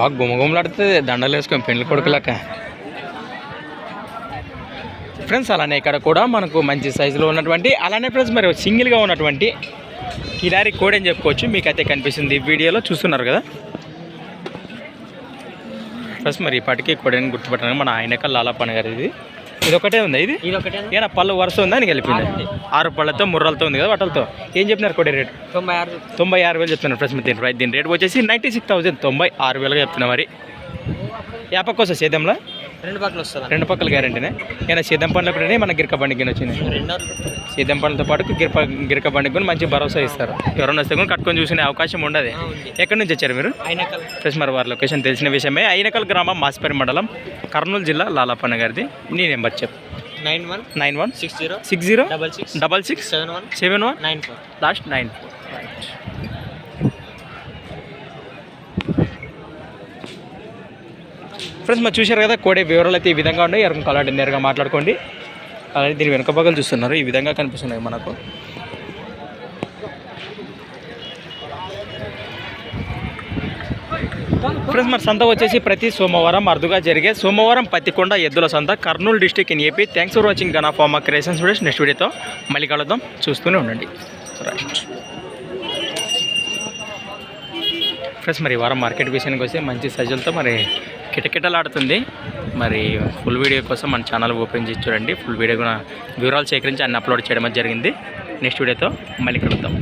బాగా గుమగుమలాడుతుంది దండలు వేసుకొని పెండ్లి కొడుకులక. ఫ్రెండ్స్ అలానే ఇక్కడ కూడా మనకు మంచి సైజులో ఉన్నటువంటి అలానే ఫ్రెండ్స్ మరి సింగిల్గా ఉన్నటువంటి కిలారి కోడ్ అని చెప్పుకోవచ్చు. మీకైతే కనిపిస్తుంది వీడియోలో చూస్తున్నారు కదా? ఫ్రెండ్స్ మరి ఇప్పటికీ కోడని గుర్తుపెట్టడానికి మన ఆయన కల్లాల పని గారు ఇది ఇది ఒకటే ఉంది ఇది? ఏనా పళ్ళు వరుస ఉందా అని కలిపింది? ఆరు పళ్ళతో ముర్రలతో ఉంది కదా వాటలతో. ఏం చెప్పినారు కోడి రేట్? తొంభై ఆరు తొంభై ఆరు వేలు చెప్తున్నారు ఫ్రెండ్స్ దీని రైట్ దీని రేట్ వచ్చేసి నైంటీ సిక్స్ థౌసండ్ తొంభై ఆరు వేలుగా చెప్తున్నా మరి. యాపక్క వస్తుంది సేద్యంలో? రెండు పక్కలు వస్తుంది రెండు పక్కల గ్యారంటీనే. సేద్యం పనులు కూడా మన గిరక బండికి వచ్చింది రెండో సేద్యం పనులతో పాటు గిరక గిరక బండికి కూడా మంచి భరోసా ఇస్తారు. ఎవరైనా వస్తే కూడా కట్టుకొని చూసుకునే అవకాశం ఉండదు. ఎక్కడి నుంచి వచ్చారు మీరు? అయినా కల ఫ్రెండ్స్ మరి వారి లొకేషన్ తెలిసిన విషయమే. అయినకల్ గ్రామం మాసిపేరి మండలం కర్నూలు జిల్లా లాలాపన్న గారిది. నీ నెంబర్ చెప్పు. Nine one nine one six zero six zero double six double six seven one seven one nine four. Last nine four. Friends మరి చూశారు కదా కోడే వివరాలు అయితే ఈ విధంగా ఉన్నాయి. ఎవరికి కలాంటి నేరుగా మాట్లాడుకోండి. అలాగే దీని వెనుక భాగాలు చూస్తున్నారు. ఈ విధంగా కనిపిస్తున్నాయి మనకు. ఫ్రెండ్స్ మరి సంత వచ్చేసి ప్రతి సోమవారం అరుదుగా జరిగే సోమవారం పత్తికొండ ఎద్దుల సంత Kurnool district in A P. Thanks for watching Gana pharma creations videos next వీడియోతో మళ్ళీ కలుద్దాం. చూస్తూనే ఉండండి. రైట్ ఫ్రెండ్స్ మరి వారం మార్కెట్ విషయానికి వస్తే మంచి సజ్జలతో మరి కిటకిటలాడుతుంది. మరి ఫుల్ వీడియో కోసం మన ఛానల్ ఓపెన్ చేసి చూడండి. ఫుల్ వీడియో కూడా వివరాలు సేకరించి అన్ని అప్లోడ్ చేయడం జరిగింది. నెక్స్ట్ వీడియోతో మళ్ళీ కలుద్దాం.